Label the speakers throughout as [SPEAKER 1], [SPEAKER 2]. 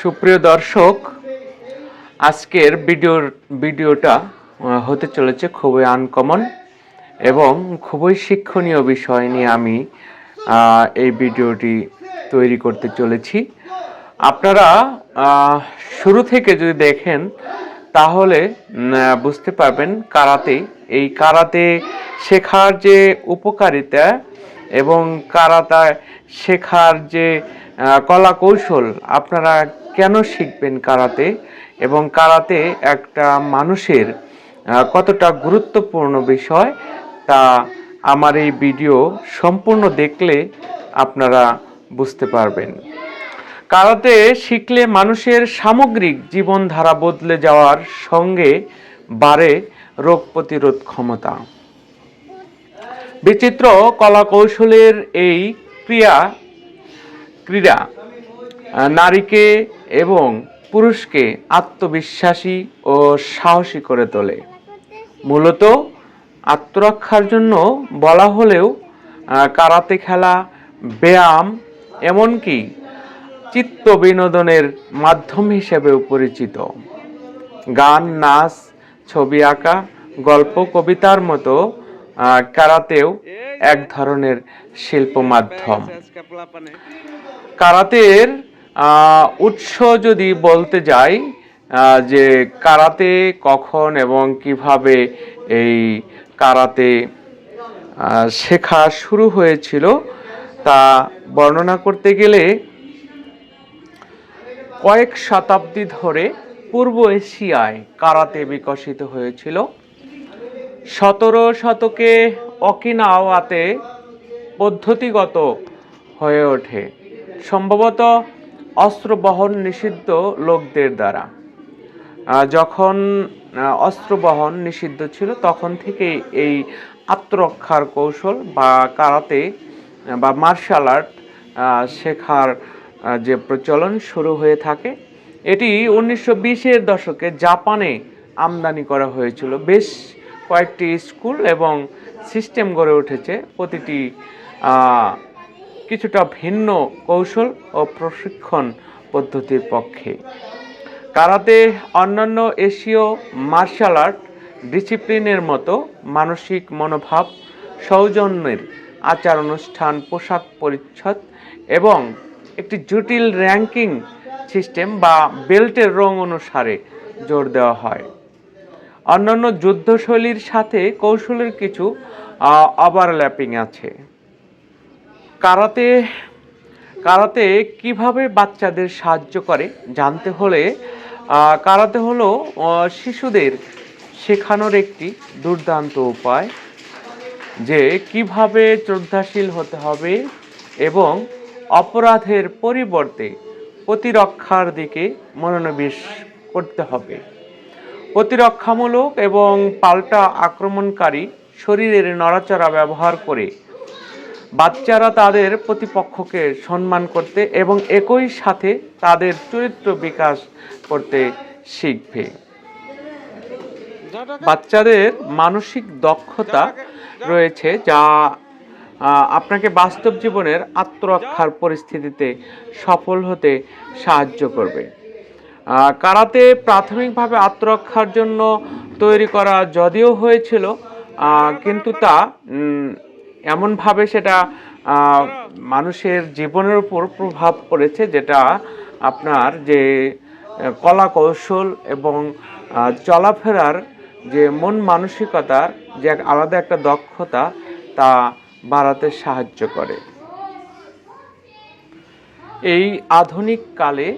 [SPEAKER 1] সুপ্রিয় দর্শক, আজকের ভিডিওর ভিডিওটা হতে চলেছে খুবই আনকমন এবং খুবই শিক্ষণীয় বিষয় নিয়ে আমি এই ভিডিওটি তৈরি করতে চলেছি। আপনারা শুরু থেকে যদি দেখেন, তাহলে বুঝতে পারবেন কারাতে, এই কারাতে শেখার যে উপকারিতা এবং কারাতা শেখার যে কলা কৌশল আপনারা কেন শিখবেন কারাতে? এবং কারাতে একটা মানুষের কতটা গুরুত্বপূর্ণ বিষয় তা আমার এই ভিডিও সম্পূর্ণ দেখলে আপনারা বুঝতে পারবেন। কারাতে শিখলে মানুষের সামগ্রিক জীবনধারা বদলে যাওয়ার সঙ্গে বাড়ে রোগ প্রতিরোধ ক্ষমতা। বিচিত্র কলা কৌশলের এই ক্রিয়া ক্রীড়া নারীকে এবং পুরুষকে আত্মবিশ্বাসী ও সাহসী করে তোলে। মূলত আত্মরক্ষার জন্য বলা হলেও কারাতে খেলা, ব্যায়াম, এমনকি চিত্ত বিনোদনের মাধ্যম হিসেবেও পরিচিত। গান, নাচ, ছবি আঁকা, গল্প, কবিতার মতো কারাতেও এক ধরনের শিল্প মাধ্যম কারাতের উৎস যদি বলতে যাই যে কারাতে কখন এবং কীভাবে এই কারাতে শেখা শুরু হয়েছিল তা বর্ণনা করতে গেলে কয়েক শতাব্দী ধরে পূর্ব এশিয়ায় কারাতে বিকশিত হয়েছিল। সতেরো শতকে অকিনাওয়াতে পদ্ধতিগত হয়ে ওঠে, সম্ভবত অস্ত্র বহন নিষিদ্ধ লোকদের দ্বারা। যখন অস্ত্র বহন নিষিদ্ধ ছিল, তখন থেকেই এই আত্মরক্ষার কৌশল বা কারাতে বা মার্শাল আর্ট শেখার যে প্রচলন শুরু হয়ে থাকে। এটি উনিশশো বিশের দশকে জাপানে আমদানি করা হয়েছিল। বেশ কয়েকটি স্কুল এবং সিস্টেম গড়ে উঠেছে। প্রতিটি কিছুটা ভিন্ন কৌশল ও প্রশিক্ষণ পদ্ধতির পক্ষে। কারাতে অন্যান্য এশীয় মার্শাল আর্ট ডিসিপ্লিনের মতো মানসিক মনোভাব, সৌজন্যের আচার অনুষ্ঠান পোশাক পরিচ্ছদ এবং একটি জটিল র্যাঙ্কিং সিস্টেম বা বেল্টের রং অনুসারে জোর দেওয়া হয়। অন্যান্য যুদ্ধশৈলীর সাথে কৌশলের কিছু ওভারল্যাপিং আছে। কারাতে কারাতে কীভাবে বাচ্চাদের সাহায্য করে জানতে হলে কারাতে হলো শিশুদের শেখানোর একটি দুর্দান্ত উপায় যে কীভাবে শ্রদ্ধাশীল হতে হবে এবং অপরাধের পরিবর্তে প্রতিরক্ষার দিকে মনোনিবেশ করতে হবে। প্রতিরক্ষামূলক এবং পাল্টা আক্রমণকারী শরীরের নড়াচড়া ব্যবহার করে বাচ্চারা তাদের প্রতিপক্ষকে সম্মান করতে এবং একই সাথে তাদের চরিত্র বিকাশ করতে শিখবে। বাচ্চাদের মানসিক দক্ষতা রয়েছে যা আপনাকে বাস্তব জীবনের আত্মরক্ষার পরিস্থিতিতে সফল হতে সাহায্য করবে। কারাতে প্রাথমিকভাবে আত্মরক্ষার জন্য তৈরি করা যদিও হয়েছিল কিন্তু তা এমনভাবে সেটা মানুষের জীবনের উপর প্রভাব পড়েছে যেটা আপনার যে কলা কৌশল এবং চলাফেরার যে মন মানসিকতার যে আলাদা একটা দক্ষতা তা বাড়াতে সাহায্য করে। এই আধুনিক কালে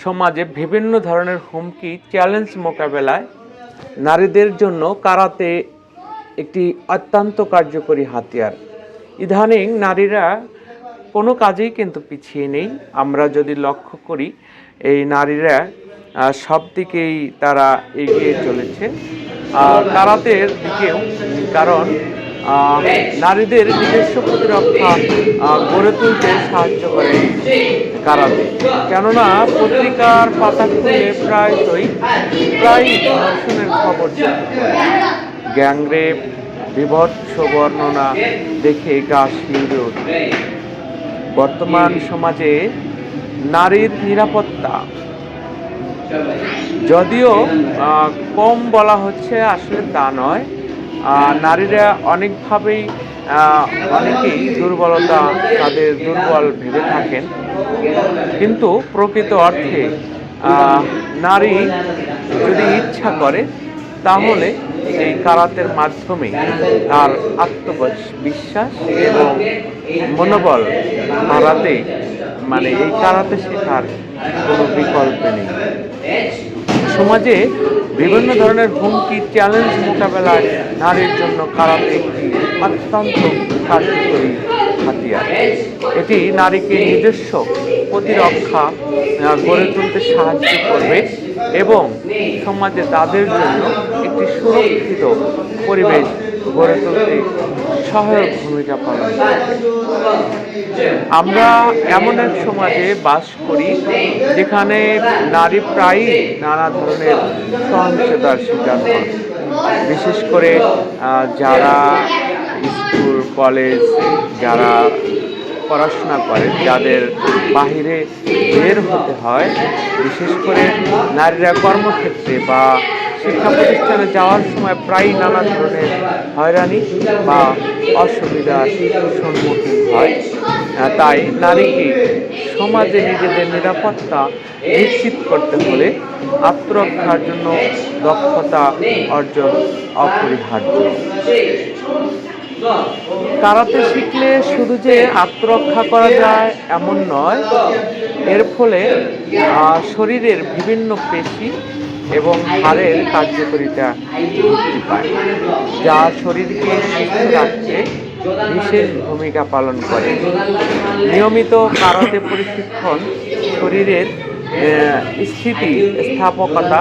[SPEAKER 1] সমাজে বিভিন্ন ধরনের হুমকি চ্যালেঞ্জ মোকাবেলায় নারীদের জন্য কারাতে একটি অত্যন্ত কার্যকরী হাতিয়ার। ইদানিং নারীরা কোনো কাজেই কিন্তু পিছিয়ে নেই। আমরা যদি লক্ষ্য করি, এই নারীরা সব দিকেই তারা এগিয়ে চলেছে। কারাতের দিকেও, কারণ নারীদের নিজস্ব প্রতিরক্ষা গড়ে তুলতে সাহায্য করে কারাতে কেননা, পত্রিকার পাতা খুলে প্রায়শই প্রায় ধর্ষণের খবর গ্যাংরেপ, বিভৎস বর্ণনা দেখে গা শিউরে ওঠে। বর্তমান সমাজে নারীর নিরাপত্তা যদিও কম বলা হচ্ছে, আসলে তা নয়। নারীরা অনেকভাবেই অনেকেই দুর্বলতা তাদের দুর্বল ভেবে থাকেন। কিন্তু প্রকৃত অর্থে নারী যদি ইচ্ছা করে, তাহলে এই কারাতের মাধ্যমে তার আত্মবিশ্বাস এবং মনোবল বাড়াতে মানে এই কারাতে শেখার কোনো বিকল্প নেই। সমাজে বিভিন্ন ধরনের হুমকি চ্যালেঞ্জ মোকাবেলায় নারীর জন্য কারাতে একটি অত্যন্ত কার্যকরী হাতিয়ার। এটি নারীকে নিজস্ব প্রতিরক্ষা গড়ে তুলতে সাহায্য করবে এবং সমাজে তাদের জন্য একটি সুরক্ষিত পরিবেশ গড়ে তুলতে সহায়ক ভূমিকা পালন আমরা এমন এক সমাজে বাস করি যেখানে নারী প্রায়ই নানা ধরনের সহিংসতার শিকার হন বিশেষ করে যারা স্কুল, কলেজ, যারা পড়াশোনা করে, যাদের বাহিরে বের হতে হয়, বিশেষ করে নারীরা কর্মক্ষেত্রে বা শিক্ষা প্রতিষ্ঠানে যাওয়ার সময় প্রায়ই নানা ধরনের হয়রানি বা অসুবিধার সম্মুখীন হয়। তাই নারীকে সমাজে নিজেদের নিরাপত্তা নিশ্চিত করতে হলে আত্মরক্ষার জন্য দক্ষতা অর্জন অপরিহার্য। কারাতে শিখলে শুধু যে আত্মরক্ষা করা যায় এমন নয়, এর ফলে শরীরের বিভিন্ন পেশি এবং হাড়ের কার্যকরিতা বৃদ্ধি পায়, যা শরীরকে সুস্থ রাখতে বিশেষ ভূমিকা পালন করে। নিয়মিত কারাতে প্রশিক্ষণ শরীরের স্থিতি, স্থাপকতা,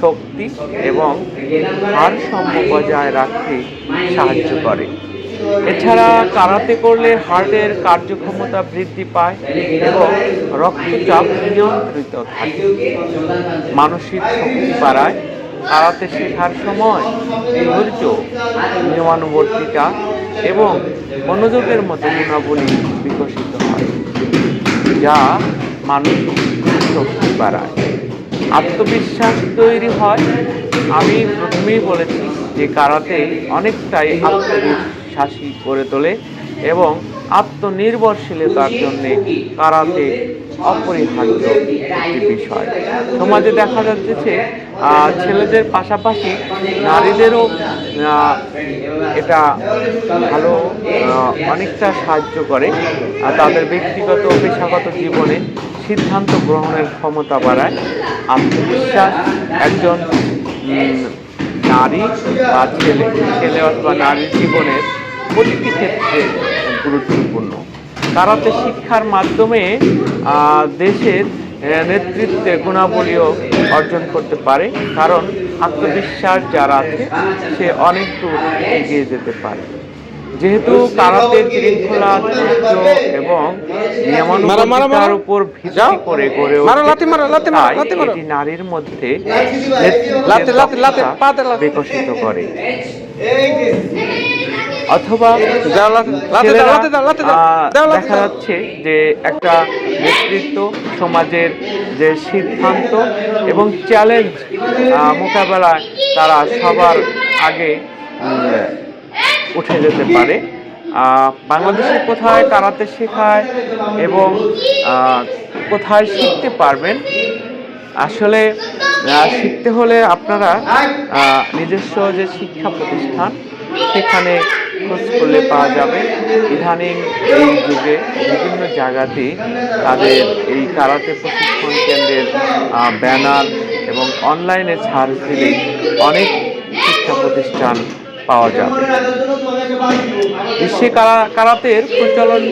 [SPEAKER 1] শক্তি এবং ভারসাম্য বজায় রাখতে সাহায্য করে। এছাড়া কারাতে করলে হার্টের কার্যক্ষমতা বৃদ্ধি পায় এবং রক্তচাপ নিয়ন্ত্রিত থাকে। মানসিক শক্তি বাড়ায়। কারাতে শেখার সময় ধৈর্য নিয়মানুবর্তিতা এবং মনোযোগের মতো গুণাবলী বিকশিত হয়, যা মানসিক শক্তি বাড়ায়। আত্মবিশ্বাস তৈরি হয়। আমি প্রথমেই বলেছি যে কারাতে অনেকটাই আত্মবিশ্বাসী করে তোলে এবং আত্মনির্ভরশীলতার জন্য কারাতে অপরিহার্য একটি বিষয়। সমাজে দেখা যাচ্ছে ছেলেদের পাশাপাশি নারীদেরও এটা ভালো অনেকটা সাহায্য করে। আর তাদের ব্যক্তিগত, পেশাগত জীবনে সিদ্ধান্ত গ্রহণের ক্ষমতা বাড়ায়। আত্মবিশ্বাস, একজন নারী বা ছেলে ছেলে অথবা নারীর জীবনের প্রতিটি ক্ষেত্রে গুরুত্বপূর্ণ। কারাতে শিক্ষার মাধ্যমে দেশের নেতৃত্বে গুণাবলীও অর্জন করতে পারে। কারণ আত্মবিশ্বাস যারা আছে সে অনেক দূর এগিয়ে যেতে পারে। যেহেতু কারাতে শৃঙ্খলা ধৈর্য এবং নিয়মানুবর্তিতার উপর ভিত্তি করে গড়ে ওঠে। এটি নারীর মধ্যে বিকশিত করে। অথবা দেখা যাচ্ছে যে একটা নেতৃত্ব সমাজের যে সিদ্ধান্ত এবং চ্যালেঞ্জ মোকাবেলায় তারা সবার আগে উঠে যেতে পারে। বাংলাদেশে কোথায় কারাতে শেখায় এবং কোথায় শিখতে পারবেন? আসলে শিখতে হলে আপনারা নিজস্ব যে শিক্ষা প্রতিষ্ঠান সেখানে খোঁজ করলে পাওয়া যাবে। ইদানিং এই যুগে বিভিন্ন জায়গাতে তাদের এই কারাতে প্রশিক্ষণ কেন্দ্রের ব্যানার এবং অনলাইনে ছাড় দিলে অনেক শিক্ষা প্রতিষ্ঠান পাওয়া যাবে। বিশ্বে কারা, কারাতের প্রচলন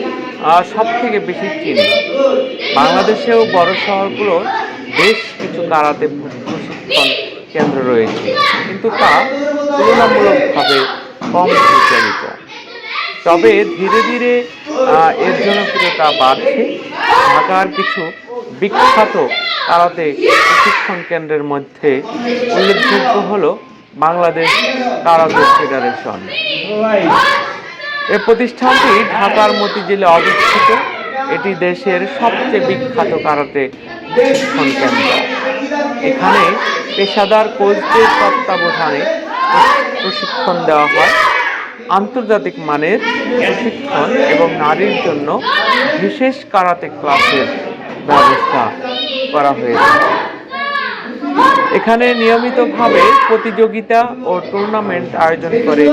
[SPEAKER 1] সব থেকে বেশি চীনে। বাংলাদেশেও বড় শহরগুলোর বেশ কিছু কারাতে প্রশিক্ষণ কেন্দ্র রয়েছে। কিন্তু তা তুলনামূলকভাবে কম প্রচলিত তবে ধীরে ধীরে এর জনপ্রিয়তা বাড়ছে। ঢাকার কিছু বিখ্যাত কারাতে প্রশিক্ষণ কেন্দ্রের মধ্যে উল্লেখযোগ্য হল বাংলাদেশ কারাতে ফেডারেশন। এ প্রতিষ্ঠানটি ঢাকার মতিঝিলে অবস্থিত। এটি দেশের সবচেয়ে বিখ্যাত কারাতে প্রশিক্ষণ কেন্দ্র। এখানে পেশাদার কোচদের তত্ত্বাবধানে প্রশিক্ষণ দেওয়া হয়। আন্তর্জাতিক মানের প্রশিক্ষণ এবং নারীর জন্য বিশেষ কারাতে ক্লাসের ব্যবস্থা করা হয়েছে। এখানে নিয়মিতভাবে প্রতিযোগিতা ও টুর্নামেন্ট আয়োজন করে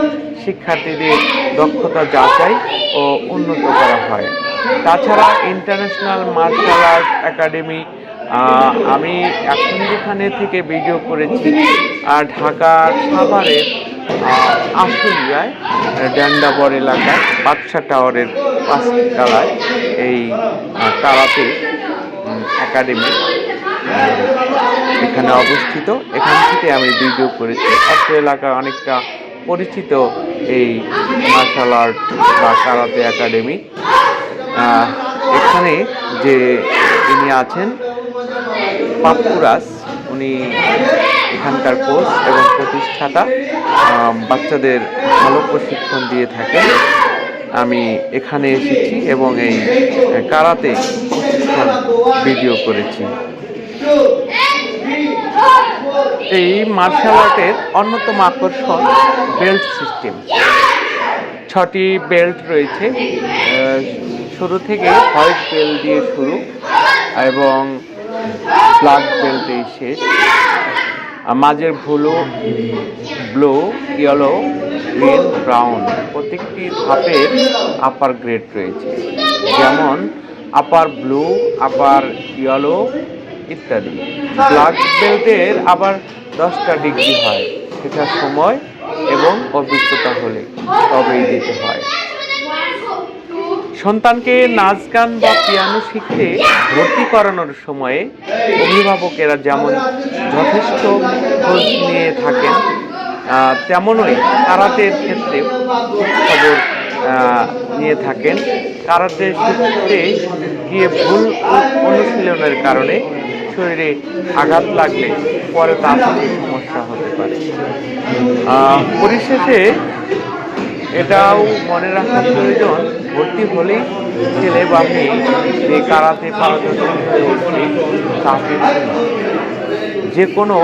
[SPEAKER 1] শিক্ষার্থীদের দক্ষতা যাচাই ও উন্নত করা হয়। তাছাড়া ইন্টারন্যাশনাল মার্শাল আর্ট একাডেমি আমি এখন যেখানে থেকে ভিডিও করেছি, আর ঢাকার সাভারের আশুলিয়ায় ড্যান্ডাবর এলাকায় বাদশা টাওয়ারের পাঁচতলায় এই কারাতে একাডেমি এখানে অবস্থিত। এখান থেকে আমি ভিডিও করেছি। অত্র এলাকায় অনেকটা পরিচিত এই মার্শাল আর্ট বা কারাতে একাডেমি এখানে যে ইনি আছেন পাপ্পুরাস, উনি এখানকার কোচ এবং প্রতিষ্ঠাতা বাচ্চাদের ভালো প্রশিক্ষণ দিয়ে থাকেন। আমি এখানে এসেছি এবং এই কারাতে প্রশিক্ষণ ভিডিও করেছি। এই মার্শাল আর্টের অন্যতম আকর্ষণ বেল্ট সিস্টেম। ছটি বেল্ট রয়েছে। শুরু থেকে হোয়াইট বেল্ট দিয়ে শুরু। এবং ব্ল্যাক বেল্টেই শেষ মাঝের ভুলো, ব্লু, ইয়েলো, গ্রিন, ব্রাউন প্রত্যেকটি ধাপের আপার গ্রেড রয়েছে। যেমন আপার ব্লু আপার ইয়েলো ইত্যাদি। ব্ল্যাক বেল্টের আবার দশটা ডিগ্রি হয়, সেটা সময় এবং অভিজ্ঞতা হলে তবেই দিতে হয়। সন্তানকে নাচ গান বা পিয়ানো শিখতে ভর্তি করানোর সময়ে অভিভাবকেরা যেমন যথেষ্ট খোঁজ নিয়ে থাকেন তেমনই কারাতের ক্ষেত্রে খবর নিয়ে থাকেন। কারাতে শিখতে গিয়ে ভুল অনুশীলনের কারণে শরীরে আঘাত লাগলে পরে তার সমস্যা হতে পারে। পরিশেষে এটাও মনে রাখা প্রয়োজন ভর্তি হলেই ছেলে বা মেয়ে যে কারাতে পারদর্শী যে কোনো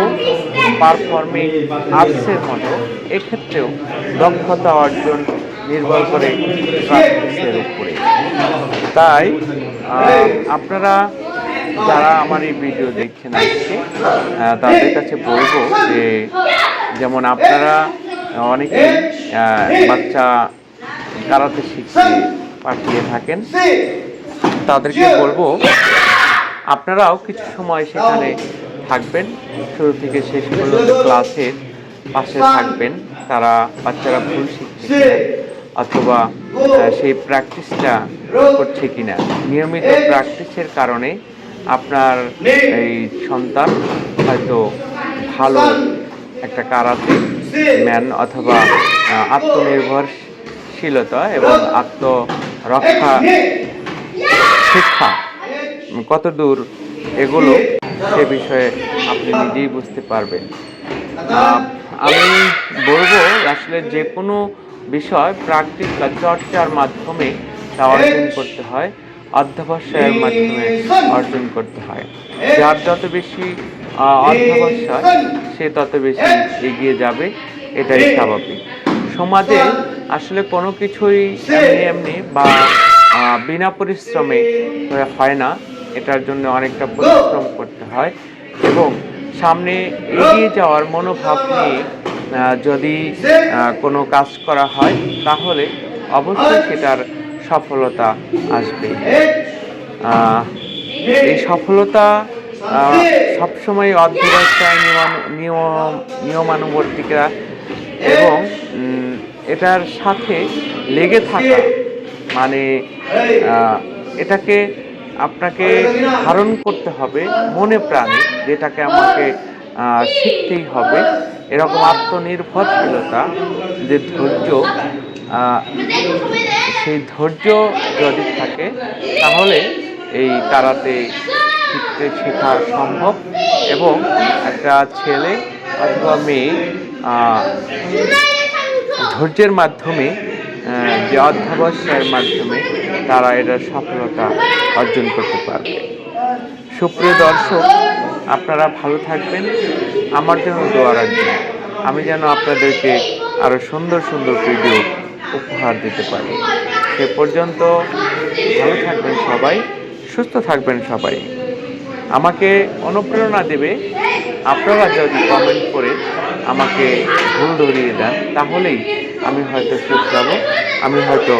[SPEAKER 1] পারফর্মিং আর্টসের মতো এক্ষেত্রেও দক্ষতা অর্জন নির্ভর করে প্র্যাকটিসের উপরে। তাই আপনারা যারা আমার এই ভিডিও দেখছেন আজকে তাদের কাছে বলব যে, যেমন আপনারা অনেকে বাচ্চা কারাতে শিখতে পাঠিয়ে থাকেন। তাদেরকে বলব আপনারাও কিছু সময় সেখানে থাকবেন। শুরু থেকে শেষ পর্যন্ত ক্লাসের পাশে থাকবেন। তারা বাচ্চারা ভুল শিখছে অথবা সেই প্র্যাকটিসটা করছে কিনা। নিয়মিত প্র্যাকটিসের কারণে আপনার এই সন্তান হয়তো ভালো একটা কারাতে ম্যান অথবা আত্মনির্ভরশীলতা এবং আত্মরক্ষা শিক্ষা কত দূর এগুলো সে বিষয়ে আপনি নিজেই বুঝতে পারবেন। আমি বলব আসলে যে কোনো বিষয় বা চর্চার মাধ্যমে তা অর্জন করতে হয়, অধ্যবসায়ের মাধ্যমে অর্জন করতে হয়। যার যত বেশি অধ্যবসায়, সে তত বেশি এগিয়ে যাবে, এটাই স্বাভাবিক। সমাজে আসলে কোনো কিছুই এমনি এমনি বা বিনা পরিশ্রমে হয় না। এটার জন্য অনেকটা পরিশ্রম করতে হয়। এবং সামনে এগিয়ে যাওয়ার মনোভাব নিয়ে যদি কোনো কাজ করা হয়, তাহলে অবশ্যই সেটার সফলতা আসবে। এই সফলতা সবসময় অধ্যবসায় নিয়ম নিয়মানুবর্তিকা এবং এটার সাথে লেগে থাকা মানে এটাকে আপনাকে ধারণ করতে হবে মনে প্রাণে, যেটাকে আমাকে শিখতেই হবে। এরকম আত্মনির্ভরশীলতা, যে ধৈর্য সেই ধৈর্য যদি থাকে, তাহলে এই কারাতে শিখতে শেখা সম্ভব এবং একটা ছেলে অথবা মেয়ে ধৈর্যের মাধ্যমে যে অধ্যাবসায়ের মাধ্যমে তারা এটার সফলতা অর্জন করতে পারবে। সুপ্রিয় দর্শক, আপনারা ভালো থাকবেন। আমার জন্য দোয়া রাখবেন। আমি যেন আপনাদেরকে আরও সুন্দর সুন্দর ভিডিও উপহার দিতে পারি। সে পর্যন্ত ভালো থাকবেন সবাই, সুস্থ থাকবেন সবাই। আমাকে অনুপ্রেরণা দেবে আপনারা যদি কমেন্ট করে আমাকে ভুল ধরিয়ে দেন, তাহলেই আমি হয়তো সুখ যাব আমি হয়তো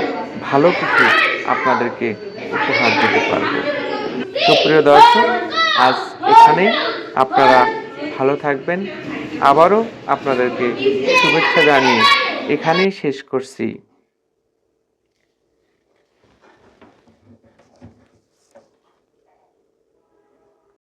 [SPEAKER 1] ভালো কিছু আপনাদেরকে উপহার দিতে পারব। সুপ্রিয় দর্শক, আজ এখানেই আপনারা ভালো থাকবেন। আবারও আপনাদেরকে শুভেচ্ছা জানিয়ে এখানেই শেষ করছি।